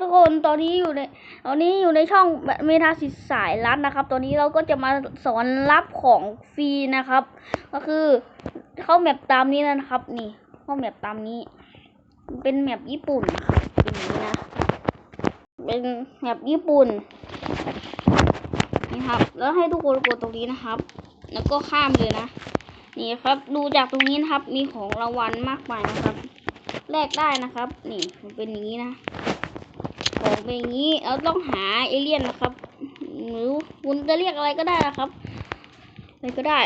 ทุกคนตอนนี้อยู่ในตอนนี้อยู่ในช่องเมทาสิสายรัดนะครับ ตอนนี้เราก็จะมาสอนรับของฟรีนะครับ ก็คือเข้าแมปตามนี้นะครับ นี่เข้าแมปตามนี้ เป็นแมปญี่ปุ่นนะครับเป็นนี้นะ เป็นแมปญี่ปุ่นนี่ครับ แล้วให้ทุกคนกดตรงนี้นะครับ แล้วก็ข้ามเลยนะ นี่ครับ ดูจากตรงนี้นะครับ มีของรางวัลมากมายนะครับแลกได้นะครับ นี่มันเป็นอย่างนี้นะ องเป็นอย่างนี้เราต้องหาเอเลี่ยนนะครับหรือคุณจะเรียกอะไรก็ได้นะครับอะไรก็ได้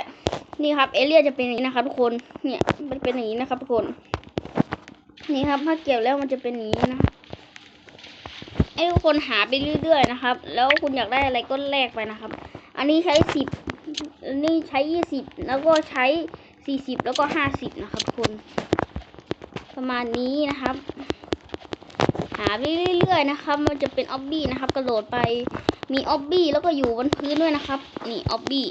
นี่ครับเอเลี่ยนจะเป็นอย่างนี้นะครับทุกคนเนี่ยมันเป็นอย่างนี้นะครับทุกคน นี่ครับถ้าเกี่ยวแล้วมันจะเป็นอย่างนี้นะให้ทุกคนหาไปเรื่อยๆนะครับ แล้วคุณอยากได้อะไรก็แลกไปนะครับ อันนี้ใช้สิบอันนี้ใช้ยี่สิบแล้วก็ใช้สี่สิบแล้วก็ห้าสิบนะครับทุกคนประมาณนี้นะครับาไปเรื่อยๆนะครับ มันจะเป็นออบบี้นะครับ กระโดดไปมีออบบี้แล้วก็อยู่บนพื้นด้วยนะครับ นี่ออบบี้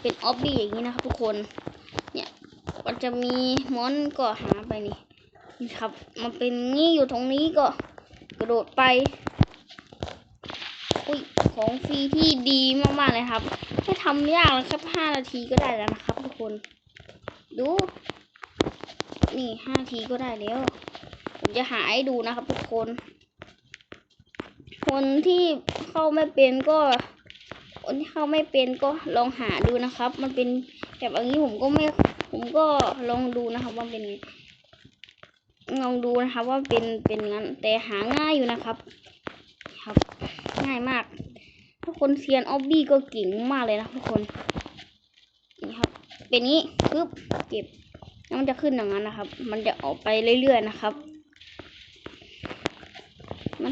เป็นออบบี้อย่างนี้นะครับ ทุกคน เนี่ยมันจะมีมอนก็หาไปนี่นี่ครับ มันเป็นงี้อยู่ตรงนี้ก็กระโดดไปอุ้ยของฟรีที่ดีมากๆเลยครับไม่ทำยากเลยครับห้านาทีก็ได้แล้วนะครับ ทุกคน ดู นี่ห้านาทีก็ได้แล้ว ผมจะหาให้ดูนะครับทุกคน คนที่เข้าไม่เป็นก็ คนที่เข้าไม่เป็นก็ลองหาดูนะครับ มันเป็นแบบอย่างนี้ผมก็ไม่ ผมก็ลองดูนะครับว่าเป็นลองดูนะครับว่าเป็นเป็นงั้นแต่หาง่ายอยู่นะครับ ครับง่ายมาก ทุกคนเซียนออบบี้ก็เก่งมากเลยนะทุกคนนี่ครับ เป็นนี้ปึ๊บเก็บแล้วมันจะขึ้นอย่างนั้นนะครับ มันจะออกไปเรื่อยๆนะครับ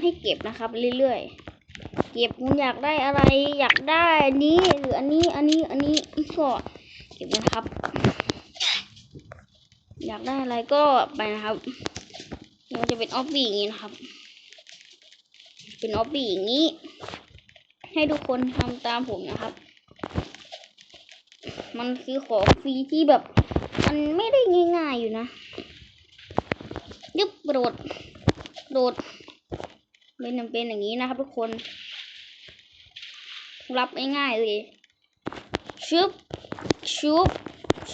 ให้เก็บนะครับ เรื่อยๆ เก็บคุณอยากได้อะไร อยากได้นี้หรืออันนี้อันนี้อันนี้ก็เก็บนะครับ อยากได้อะไรก็ไปนะครับมันจะเป็นออฟบี้อย่างนี้นะครับ เป็นออฟบี้อย่างนี้ ให้ทุกคนทำตามผมนะครับ มันคือของฟรีที่แบบ มันไม่ได้ง่ายๆอยู่นะ ยึบโดดโดด เป็นเป็นอย่างนี้นะครับ ทุกคน รับง่ายๆเลยชุบชุบ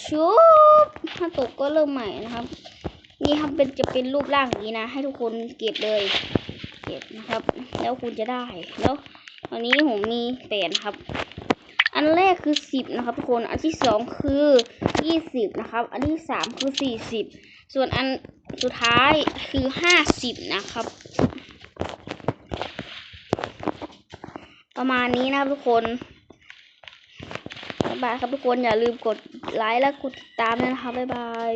ชุบถ้าตกก็เริ่มใหม่นะครับ นี่ครับเป็นจะเป็นรูปร่างอย่างนี้นะ ให้ทุกคนเก็บเลย เก็บนะครับ แล้วคุณจะได้แล้วอันนี้ผมมีแปดครับ อันแรกคือสิบนะครับ ทุกคนอันที่สองคือยี่สิบนะครับ อันที่สามคือสี่สิบส่วนอันสุดท้ายคือห้าสิบนะครับ ประมาณนี้นะครับทุกคนบ๊ายบายครับทุกคนอย่าลืมกดไลค์และกดติดตามด้วยนะครับบ๊ายบาย